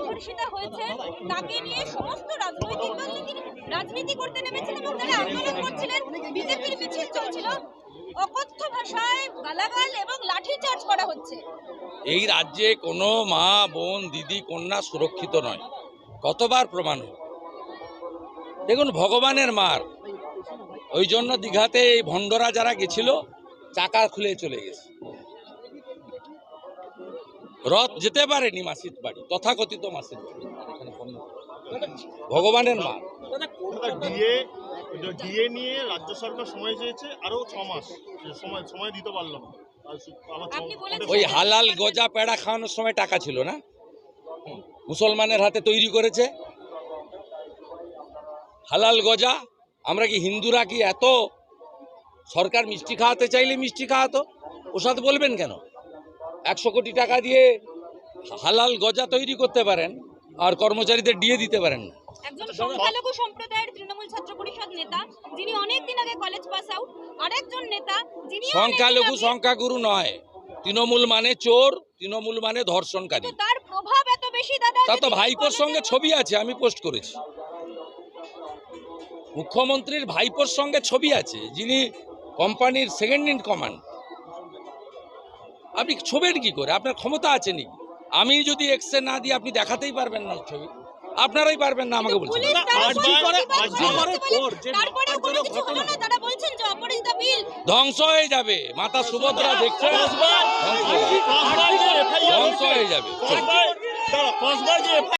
গণধর্ষিতা হয়েছে তাকে নিয়ে সমস্ত রাজনৈতিক দল তিনি রাজনীতি করতে নেমেছেন এবং যারা আন্দোলন করছিলেন। বিজেপির মিছিল চলছিল। অকথ্য ভাষায় গালাগাল এবং লাঠিচার্জ করা হচ্ছে। এই রাজ্যে কোনো মা, বোন, দিদি, কন্যা সুরক্ষিত নয়। কতবার প্রমাণ দেখুন, ভগবানের মার। ওই জন্য দীঘাতে এই ভণ্ডরা যারা গেছিল, চাকা খুলে চলে গেছে। রথ যেতে পারেনি মাসির বাড়ি তথাকথিত মাসির বাড়ি। ভগবানের মা। ডিএ ডিএ নিয়ে রাজ্য সরকার সময় চেয়েছে আরও ছ মাস। সময় সময় দিতে পারলাম না। আর সু- আবার ছ- আপনি বলেছেন- ওই হালাল গজা পেড়া খাওয়ানোর সময় টাকা ছিল না? মুসলমানের হাতে তৈরি করেছে। হালাল গজা আমরা কি হিন্দুরা কি এত? সরকার মিষ্টি খাওয়াতে চাইলে মিষ্টি খাওয়াতো? ওসাদ বলবেন কেন? একশো কোটি টাকা দিয়ে হালাল গজা তৈরি করতে পারেন আর কর্মচারীদের ডিএ দিতে পারেন না। একজন সংখ্যালঘু সম্প্রদায়ের তৃণমূল ছাত্র পরিষদ নেতা যিনি অনেকদিন আগে কলেজ পাস আউট আরেকজন নেতা যিনি সংখ্যালঘু সংখ্যাগুরু নয় তৃণমূল মানে চোর তৃণমূল মানে ধর্ষণকারী। তার প্রভাব এত বেশি দাদা তা তো ভাইপোর সঙ্গে ছবি আছে আমি পোস্ট করেছি। মুখ্যমন্ত্রীর ভাইপোর সঙ্গে ছবি আছে যিনি কোম্পানির সেকেন্ড ইন কমান্ড আপনি ছবেন কি করে? আপনার ক্ষমতা আছে নাকি? আমি যদি এক্সে না দিয়ে আপনি দেখাতেই পারবেন না ছবি আপনারাই পারবেন না আমাকে বলছেন। ধ্বংস হয়ে যাবে। মাতা সুভদ্রা দেখছে ধ্বংস হয়ে যাবে।